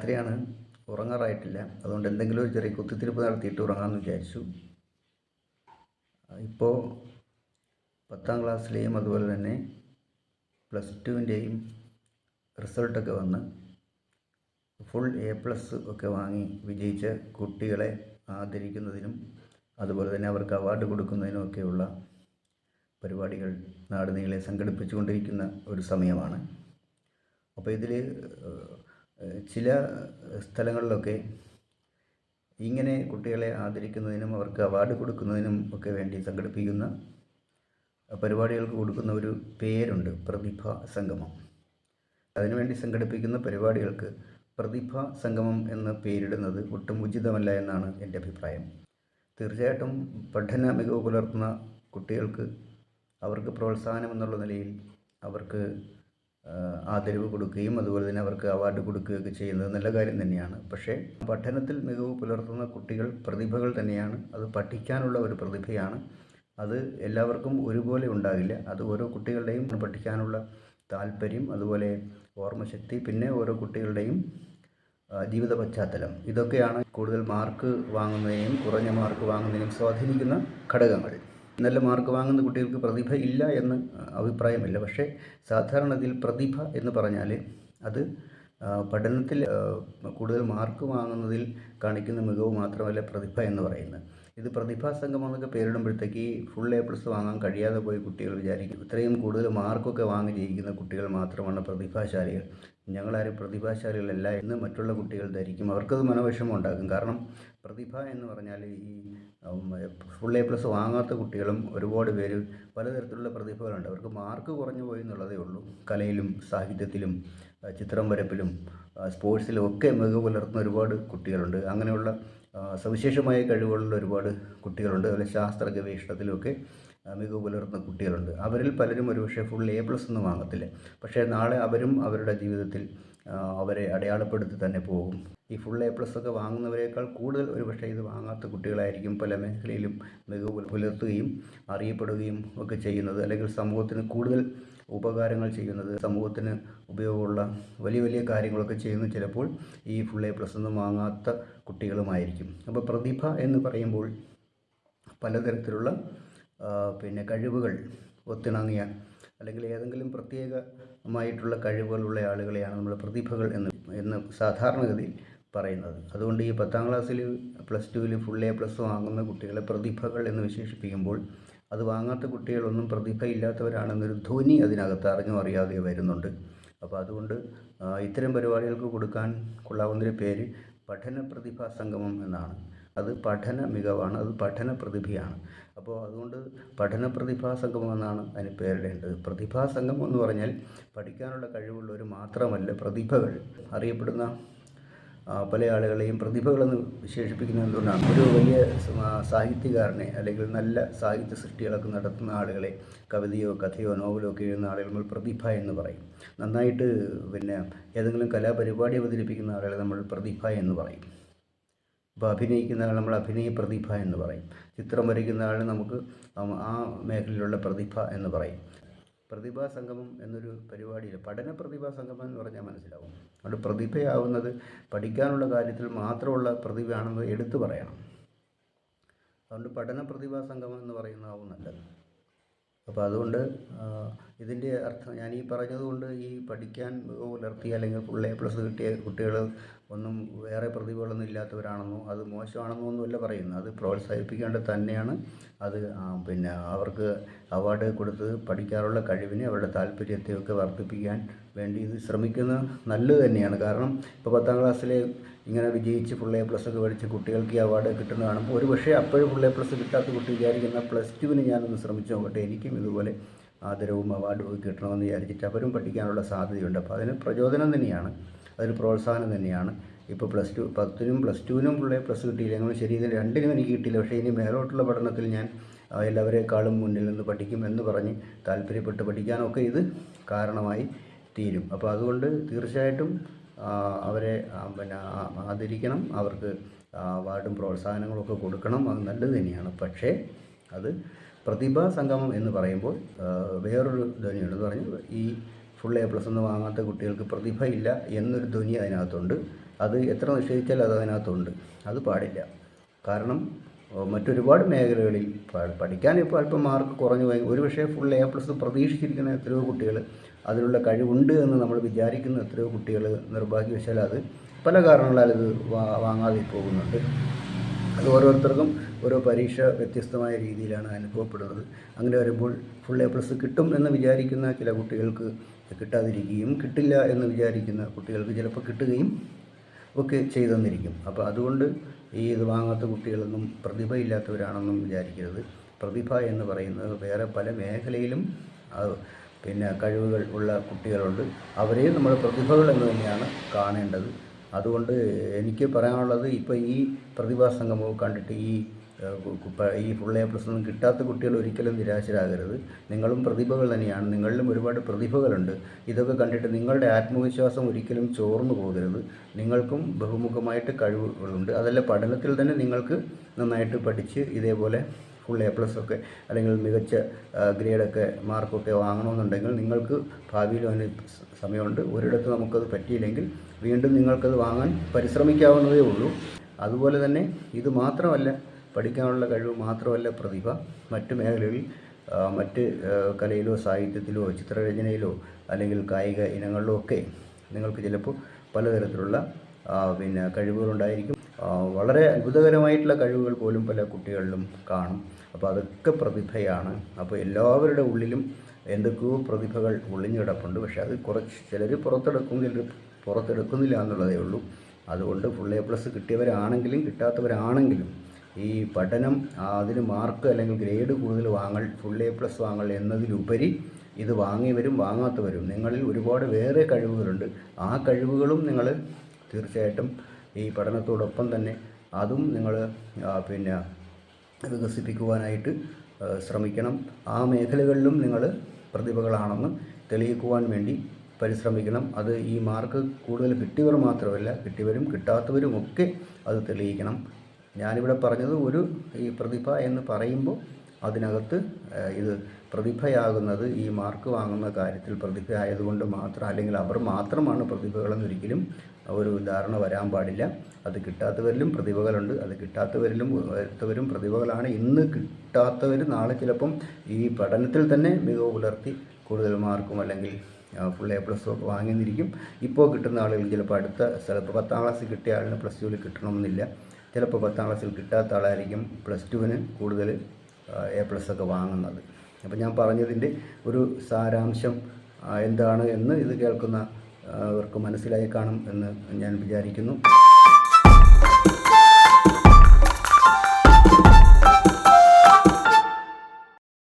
രാത്രിയാണ്. ഉറങ്ങാറായിട്ടില്ല. അതുകൊണ്ട് എന്തെങ്കിലും ഒരു ചെറിയ കുത്തിത്തിരിപ്പ് നടത്തിയിട്ട് ഉറങ്ങാമെന്ന് വിചാരിച്ചു. ഇപ്പോൾ പത്താം ക്ലാസ്സിലെയും അതുപോലെ തന്നെ പ്ലസ് ടുവിന്റെയും റിസൾട്ടൊക്കെ വന്ന് ഫുൾ എ പ്ലസ് ഒക്കെ വാങ്ങി വിജയിച്ച കുട്ടികളെ ആദരിക്കുന്നതിനും അതുപോലെ തന്നെ അവർക്ക് അവാർഡ് കൊടുക്കുന്നതിനും ഒക്കെയുള്ള പരിപാടികൾ നാടുനീളെ സംഘടിപ്പിച്ചുകൊണ്ടിരിക്കുന്ന ഒരു സമയമാണ്. അപ്പോൾ ഇതിൽ ചില സ്ഥലങ്ങളിലൊക്കെ ഇങ്ങനെ കുട്ടികളെ ആദരിക്കുന്നതിനും അവർക്ക് അവാർഡ് കൊടുക്കുന്നതിനും ഒക്കെ വേണ്ടി സംഘടിപ്പിക്കുന്ന പരിപാടികൾക്ക് കൊടുക്കുന്ന ഒരു പേരുണ്ട് പ്രതിഭ സംഗമം. അതിനുവേണ്ടി സംഘടിപ്പിക്കുന്ന പരിപാടികൾക്ക് പ്രതിഭ സംഗമം എന്ന് പേരിടുന്നത് ഒട്ടും ഉചിതമല്ല എന്നാണ് എന്റെ അഭിപ്രായം. തീർച്ചയായിട്ടും പഠന മികവ് പുലർത്തുന്ന കുട്ടികൾക്ക് അവർക്ക് പ്രോത്സാഹനം എന്നുള്ള നിലയിൽ അവർക്ക് ആദരവ് കൊടുക്കുകയും അതുപോലെ തന്നെ അവർക്ക് അവാർഡ് കൊടുക്കുകയൊക്കെ ചെയ്യുന്നത് നല്ല കാര്യം തന്നെയാണ്. പക്ഷേ പഠനത്തിൽ മികവ് പുലർത്തുന്ന കുട്ടികൾ പ്രതിഭകൾ തന്നെയാണ്. അത് പഠിക്കാനുള്ള ഒരു പ്രതിഭയാണ്. അത് എല്ലാവർക്കും ഒരുപോലെ ഉണ്ടാകില്ല. അത് ഓരോ കുട്ടികളുടെയും പഠിക്കാനുള്ള താല്പര്യം അതുപോലെ ഓർമ്മശക്തി പിന്നെ ഓരോ കുട്ടികളുടെയും ജീവിത പശ്ചാത്തലം. ഇതൊക്കെയാണ് കൂടുതൽ മാർക്ക് വാങ്ങുന്നതിനും കുറഞ്ഞ മാർക്ക് വാങ്ങുന്നതിനും സ്വാധീനിക്കുന്ന ഘടകങ്ങൾ. നല്ല മാർക്ക് വാങ്ങുന്ന കുട്ടികൾക്ക് പ്രതിഭ ഇല്ല എന്ന് അഭിപ്രായമില്ല. പക്ഷേ സാധാരണതിൽ പ്രതിഭ എന്ന് പറഞ്ഞാൽ അത് പഠനത്തിൽ കൂടുതൽ മാർക്ക് വാങ്ങുന്നതിൽ കാണിക്കുന്ന മികവ് മാത്രമല്ല പ്രതിഭ എന്ന് പറയുന്നത്. ഇത് പ്രതിഭാ സംഗമം എന്നൊക്കെ പേരിടുമ്പോഴത്തേക്ക് ഫുൾ എ പ്ലസ് വാങ്ങാൻ കഴിയാതെ പോയി കുട്ടികൾ വിചാരിക്കും. ഇത്രയും കൂടുതൽ മാർക്കൊക്കെ വാങ്ങി ജയിക്കുന്ന കുട്ടികൾ മാത്രമാണ് പ്രതിഭാശാലികൾ. ഞങ്ങളാരും പ്രതിഭാശാലികളല്ല. എന്ന് മറ്റുള്ള കുട്ടികൾ ധരിക്കും. അവർക്കത് മനോവിഷമം കാരണം പ്രതിഭ എന്ന് പറഞ്ഞാൽ ഈ ഫുൾ എ പ്ലസ് വാങ്ങാത്ത കുട്ടികളും ഒരുപാട് പേര് പലതരത്തിലുള്ള പ്രതിഭകളുണ്ട്. അവർക്ക് മാർക്ക് കുറഞ്ഞു പോയി എന്നുള്ളതേ ഉള്ളൂ. കലയിലും സാഹിത്യത്തിലും ചിത്രം വരപ്പിലും സ്പോർട്സിലും ഒക്കെ മികവ് പുലർത്തുന്ന ഒരുപാട് കുട്ടികളുണ്ട്. അങ്ങനെയുള്ള സവിശേഷമായ കഴിവുകളുള്ള ഒരുപാട് കുട്ടികളുണ്ട്. അതുപോലെ ശാസ്ത്ര ഗവേഷണത്തിലുമൊക്കെ മികവ് പുലർത്തുന്ന കുട്ടികളുണ്ട്. അവരിൽ പലരും ഒരുപക്ഷെ ഫുൾ എ പ്ലസ് ഒന്നും വാങ്ങത്തില്ല. പക്ഷേ നാളെ അവരും അവരുടെ ജീവിതത്തിൽ അവരെ അടയാളപ്പെടുത്തി തന്നെ പോകും. ഈ ഫുൾ എ പ്ലസ് ഒക്കെ വാങ്ങുന്നവരേക്കാൾ കൂടുതൽ ഒരുപക്ഷെ ഇത് വാങ്ങാത്ത കുട്ടികളായിരിക്കും പല മേഖലയിലും മികവ് പുലർത്തുകയും അറിയപ്പെടുകയും ഒക്കെ ചെയ്യുന്നത്. അല്ലെങ്കിൽ സമൂഹത്തിന് കൂടുതൽ ഉപകാരങ്ങൾ ചെയ്യുന്നത് സമൂഹത്തിന് ഉപയോഗമുള്ള വലിയ വലിയ കാര്യങ്ങളൊക്കെ ചെയ്യുന്ന. ചിലപ്പോൾ ഈ ഫുൾ എ പ്ലസ് ഒന്നും വാങ്ങാത്ത കുട്ടികളുമായിരിക്കും. അപ്പോൾ പ്രതിഭ എന്ന് പറയുമ്പോൾ പലതരത്തിലുള്ള പിന്നെ കഴിവുകൾ ഒത്തിണങ്ങിയ അല്ലെങ്കിൽ ഏതെങ്കിലും പ്രത്യേകമായിട്ടുള്ള കഴിവുകളുള്ള ആളുകളെയാണ് നമ്മൾ പ്രതിഭകൾ എന്ന് എന്ന് സാധാരണഗതിയിൽ പറയുന്നത്. അതുകൊണ്ട് ഈ പത്താം ക്ലാസ്സിൽ പ്ലസ് ടുവിൽ ഫുൾ എ പ്ലസ് വാങ്ങുന്ന കുട്ടികളെ പ്രതിഭകൾ എന്ന് വിശേഷിപ്പിക്കുമ്പോൾ അത് വാങ്ങാത്ത കുട്ടികളൊന്നും പ്രതിഭയില്ലാത്തവരാണെന്നൊരു ധ്വനി അതിനകത്ത് അറിഞ്ഞോ അറിയാതെ വരുന്നുണ്ട്. അപ്പോൾ അതുകൊണ്ട് ഇത്തരം പരിപാടികൾക്ക് കൊടുക്കാൻ കൊള്ളാവുന്നൊരു പേര് പഠന പ്രതിഭാ സംഗമം എന്നാണ്. അത് പഠന മികവാണ് അത് പഠന പ്രതിഭയാണ്. അപ്പോൾ അതുകൊണ്ട് പഠന പ്രതിഭാ സംഗമം എന്നാണ് അതിന് പേരിടേണ്ടത്. പ്രതിഭാ സംഗമം എന്ന് പറഞ്ഞാൽ പഠിക്കാനുള്ള കഴിവുള്ളവർ മാത്രമല്ല പ്രതിഭകൾ അറിയപ്പെടുന്ന പല ആളുകളെയും പ്രതിഭകളെന്ന് വിശേഷിപ്പിക്കുന്നത് എന്തുകൊണ്ടാണ്? ഒരു വലിയ സാഹിത്യകാരനെ അല്ലെങ്കിൽ നല്ല സാഹിത്യ സൃഷ്ടികളൊക്കെ നടത്തുന്ന ആളുകളെ കവിതയോ കഥയോ നോവലോ ഒക്കെ എഴുതുന്ന ആളുകൾ നമ്മൾ പ്രതിഭ എന്ന് പറയും. നന്നായിട്ട് പിന്നെ ഏതെങ്കിലും കലാപരിപാടി അവതരിപ്പിക്കുന്ന ആളുകളെ നമ്മൾ പ്രതിഭ എന്ന് പറയും. ഇപ്പോൾ അഭിനയിക്കുന്ന ആൾ നമ്മൾ അഭിനയ പ്രതിഭ എന്ന് പറയും. ചിത്രം വരയ്ക്കുന്ന ആൾ നമുക്ക് ആ മേഖലയിലുള്ള പ്രതിഭ എന്ന് പറയും. പ്രതിഭാ സംഗമം എന്നൊരു പരിപാടിയിൽ പഠന പ്രതിഭാ സംഗമം എന്ന് പറഞ്ഞാൽ മനസ്സിലാവും. അതുകൊണ്ട് പ്രതിഭയാവുന്നത് പഠിക്കാനുള്ള കാര്യത്തിൽ മാത്രമുള്ള പ്രതിഭയാണെന്ന് എടുത്തു പറയണം. അതുകൊണ്ട് പഠന പ്രതിഭാ സംഗമം എന്ന് പറയുന്നതാവും നല്ലത്. അപ്പോൾ അതുകൊണ്ട് ഇതിന്റെ അർത്ഥം ഞാൻ ഈ പറഞ്ഞതുകൊണ്ട് ഈ പഠിക്കാൻ പുലർത്തിയ അല്ലെങ്കിൽ ഫുൾ എ പ്ലസ് കിട്ടിയ കുട്ടികൾ ഒന്നും വേറെ പ്രതിഭകളൊന്നും ഇല്ലാത്തവരാണെന്നോ അത് മോശമാണെന്നോ ഒന്നുമല്ല പറയുന്നത്. അത് പ്രോത്സാഹിപ്പിക്കേണ്ടത് തന്നെയാണ്. അത് പിന്നെ അവർക്ക് അവാർഡ് കൊടുത്ത് പഠിക്കാറുള്ള കഴിവിനെ അവരുടെ താല്പര്യത്തെയൊക്കെ വർദ്ധിപ്പിക്കാൻ വേണ്ടി ഇത് ശ്രമിക്കുന്നത് നല്ലത് തന്നെയാണ്. കാരണം ഇപ്പോൾ പത്താം ക്ലാസ്സിലെ ഇങ്ങനെ വിജയിച്ച് ഫുൾ എ പ്ലസ് ഒക്കെ മേടിച്ച് കുട്ടികൾക്ക് ഈ അവാർഡ് കിട്ടുന്ന കാണുമ്പോൾ ഒരു പക്ഷേ അപ്പോഴും ഫുൾ എ പ്ലസ് കിട്ടാത്ത കുട്ടി വിചാരിക്കുന്ന പ്ലസ് ടുവിന് ഞാനൊന്ന് ശ്രമിച്ചു നോക്കട്ടെ എനിക്കും ഇതുപോലെ ആദരവും അവാർഡും കിട്ടണമെന്ന് വിചാരിച്ചിട്ട് അവരും പഠിക്കാനുള്ള സാധ്യതയുണ്ട്. അപ്പോൾ അതിന് പ്രചോദനം തന്നെയാണ് അതൊരു പ്രോത്സാഹനം തന്നെയാണ്. ഇപ്പോൾ പ്ലസ് ടു പത്തിനും പ്ലസ് ടുവിനും എ പ്ലസ് കിട്ടിയില്ലെങ്കിലും ശരി ഇതിന് രണ്ടിനും എനിക്ക് കിട്ടിയില്ല. പക്ഷേ ഇനി മേലോട്ടുള്ള പഠനത്തിൽ ഞാൻ എല്ലാവരെക്കാളും മുന്നിൽ നിന്ന് പഠിക്കും എന്ന് പറഞ്ഞ് താല്പര്യപ്പെട്ട് പഠിക്കാനൊക്കെ ഇത് കാരണമായി തീരും. അപ്പോൾ അതുകൊണ്ട് തീർച്ചയായിട്ടും അവരെ പിന്നെ ആദരിക്കണം. അവർക്ക് അവാർഡും പ്രോത്സാഹനങ്ങളൊക്കെ കൊടുക്കണം. അത് നല്ലത് തന്നെയാണ്. പക്ഷേ അത് പ്രതിഭാ സംഗമം എന്ന് പറയുമ്പോൾ വേറൊരു ധ്വനിയുണ്ട്. എന്ന് പറഞ്ഞാൽ ഈ ഫുൾ എ പ്ലസ് എന്ന് വാങ്ങാത്ത കുട്ടികൾക്ക് പ്രതിഭ ഇല്ല എന്നൊരു ധ്വനി അതിനകത്തുണ്ട്. അത് എത്ര നിഷേധിച്ചാൽ അത് അതിനകത്തുണ്ട്. അത് പാടില്ല. കാരണം മറ്റൊരുപാട് മേഖലകളിൽ പഠിക്കാൻ ഇപ്പോൾ അല്പം മാർക്ക് കുറഞ്ഞു പോയി. ഒരു പക്ഷേ ഫുൾ എ പ്ലസ് പ്രതീക്ഷിച്ചിരിക്കുന്ന എത്രയോ കുട്ടികൾ അതിനുള്ള കഴിവുണ്ട് എന്ന് നമ്മൾ വിചാരിക്കുന്ന എത്രയോ കുട്ടികൾ നിർഭാഗ്യവശാൽ അത് പല കാരണങ്ങളാൽ ഇത് വാങ്ങാതെ പോകുന്നുണ്ട്. അത് ഓരോരുത്തർക്കും ഓരോ പരീക്ഷ വ്യത്യസ്തമായ രീതിയിലാണ് അനുഭവപ്പെടുന്നത്. അങ്ങനെ വരുമ്പോൾ ഫുൾ എ പ്ലസ് കിട്ടും എന്ന് വിചാരിക്കുന്ന ചില കുട്ടികൾക്ക് കിട്ടാതിരിക്കുകയും കിട്ടില്ല എന്ന് വിചാരിക്കുന്ന കുട്ടികൾക്ക് ചിലപ്പോൾ കിട്ടുകയും ഒക്കെ ചെയ്തെന്നിരിക്കും അപ്പോൾ അതുകൊണ്ട് ഈ ഇത് വാങ്ങാത്ത കുട്ടികളൊന്നും പ്രതിഭയില്ലാത്തവരാണെന്നും വിചാരിക്കരുത്. പ്രതിഭ എന്ന് പറയുന്നത് വേറെ പല മേഖലയിലും പിന്നെ കഴിവുകൾ ഉള്ള കുട്ടികളുണ്ട്. അവരെയും നമ്മൾ പ്രതിഭകൾ എന്ന് തന്നെയാണ് കാണേണ്ടത്. അതുകൊണ്ട് എനിക്ക് പറയാനുള്ളത് ഇപ്പോൾ ഈ പ്രതിഭാ സംഗമവും കണ്ടിട്ട് ഈ ഈ ഫുൾ എ പ്ലസ് ഒന്നും കിട്ടാത്ത കുട്ടികൾ ഒരിക്കലും നിരാശരാകരുത്. നിങ്ങളും പ്രതിഭകൾ തന്നെയാണ്. നിങ്ങളിലും ഒരുപാട് പ്രതിഭകളുണ്ട്. ഇതൊക്കെ കണ്ടിട്ട് നിങ്ങളുടെ ആത്മവിശ്വാസം ഒരിക്കലും ചോർന്നു പോകരുത്. നിങ്ങൾക്കും ബഹുമുഖമായിട്ട് കഴിവുകളുണ്ട്. അതല്ല പഠനത്തിൽ തന്നെ നിങ്ങൾക്ക് നന്നായിട്ട് പഠിച്ച് ഇതേപോലെ ഫുൾ എ പ്ലസ് ഒക്കെ അല്ലെങ്കിൽ മികച്ച ഗ്രേഡൊക്കെ മാർക്കൊക്കെ വാങ്ങണമെന്നുണ്ടെങ്കിൽ നിങ്ങൾക്ക് ഭാവിയിൽ അതിന് സമയമുണ്ട്. ഒരിടത്ത് നമുക്കത് പറ്റിയില്ലെങ്കിൽ വീണ്ടും നിങ്ങൾക്കത് വാങ്ങാൻ പരിശ്രമിക്കാവുന്നതേ ഉള്ളൂ. അതുപോലെ തന്നെ ഇത് മാത്രമല്ല പഠിക്കാനുള്ള കഴിവ് മാത്രമല്ല പ്രതിഭ. മറ്റ് മേഖലകളിൽ മറ്റ് കലയിലോ സാഹിത്യത്തിലോ ചിത്രരചനയിലോ അല്ലെങ്കിൽ കായിക ഇനങ്ങളിലോ ഒക്കെ നിങ്ങൾക്ക് ചിലപ്പോൾ പലതരത്തിലുള്ള പിന്നെ കഴിവുകളുണ്ടായിരിക്കും വളരെ അത്ഭുതകരമായിട്ടുള്ള കഴിവുകൾ പോലും പല കുട്ടികളിലും കാണും. അപ്പോൾ അതൊക്കെ പ്രതിഭയാണ്. അപ്പോൾ എല്ലാവരുടെ ഉള്ളിലും എന്തൊക്കെയോ പ്രതിഭകൾ ഒളിഞ്ഞു കിടപ്പുണ്ട് പക്ഷേ അത് കുറച്ച് ചിലർ പുറത്തെടുക്കും ചിലർ പുറത്തെടുക്കുന്നില്ല എന്നുള്ളതേ ഉള്ളൂ. അതുകൊണ്ട് ഫുൾ എ പ്ലസ് കിട്ടിയവരാണെങ്കിലും കിട്ടാത്തവരാണെങ്കിലും ഈ പഠനം അതിന് മാർക്ക് അല്ലെങ്കിൽ ഗ്രേഡ് കൂടുതൽ വാങ്ങൽ ഫുൾ എ പ്ലസ് വാങ്ങൽ എന്നതിലുപരി ഇത് വാങ്ങിയവരും വാങ്ങാത്തവരും നിങ്ങളിൽ ഒരുപാട് വേറെ കഴിവുകളുണ്ട്. ആ കഴിവുകളും നിങ്ങൾ തീർച്ചയായിട്ടും ഈ പഠനത്തോടൊപ്പം തന്നെ അതും നിങ്ങൾ പിന്നെ വികസിപ്പിക്കുവാനായിട്ട് ശ്രമിക്കണം. ആ മേഖലകളിലും നിങ്ങൾ പ്രതിഭകളാണെന്ന് തെളിയിക്കുവാൻ വേണ്ടി പരിശ്രമിക്കണം. അത് ഈ മാർക്ക് കൂടുതൽ കിട്ടിയവർ മാത്രമല്ല കിട്ടിയവരും കിട്ടാത്തവരും ഒക്കെ അത് തെളിയിക്കണം. ഞാനിവിടെ പറഞ്ഞത് ഒരു ഈ പ്രതിഭ എന്ന് പറയുമ്പോൾ അതിനകത്ത് ഇത് പ്രതിഭയാകുന്നത് ഈ മാർക്ക് വാങ്ങുന്ന കാര്യത്തിൽ പ്രതിഭയായതുകൊണ്ട് മാത്രം അല്ലെങ്കിൽ അവർ മാത്രമാണ് പ്രതിഭകളെന്നൊരിക്കലും ഒരു ധാരണ വരാൻ പാടില്ല. അത് കിട്ടാത്തവരിലും പ്രതിഭകളുണ്ട്. അത് കിട്ടാത്തവരിലും വരുത്തവരും പ്രതിഭകളാണ്. ഇന്ന് കിട്ടാത്തവർ നാളെ ചിലപ്പം ഈ പഠനത്തിൽ തന്നെ മികവ് പുലർത്തി കൂടുതൽ മാർക്കും അല്ലെങ്കിൽ ഫുൾ എ പ്ലസ് ഒക്കെ വാങ്ങിന്നിരിക്കും. ഇപ്പോൾ കിട്ടുന്ന ആളുകൾ ചിലപ്പോൾ അടുത്ത ചിലപ്പോൾ പത്താം ക്ലാസ്സിൽ കിട്ടിയ ആളിന് പ്ലസ് ടുവിൽ കിട്ടണമെന്നില്ല. ചിലപ്പോൾ പത്താം ക്ലാസ്സിൽ കിട്ടാത്ത ആളായിരിക്കും പ്ലസ് ടുവിന് കൂടുതൽ എ പ്ലസ് ഒക്കെ വാങ്ങുന്നത്. അപ്പോൾ ഞാൻ പറഞ്ഞതിന്റെ ഒരു സാരാംശം എന്താണ് എന്ന് ഇത് കേൾക്കുന്ന അവർക്ക് മനസ്സിലായി കാണും എന്ന് ഞാൻ വിചാരിക്കുന്നു.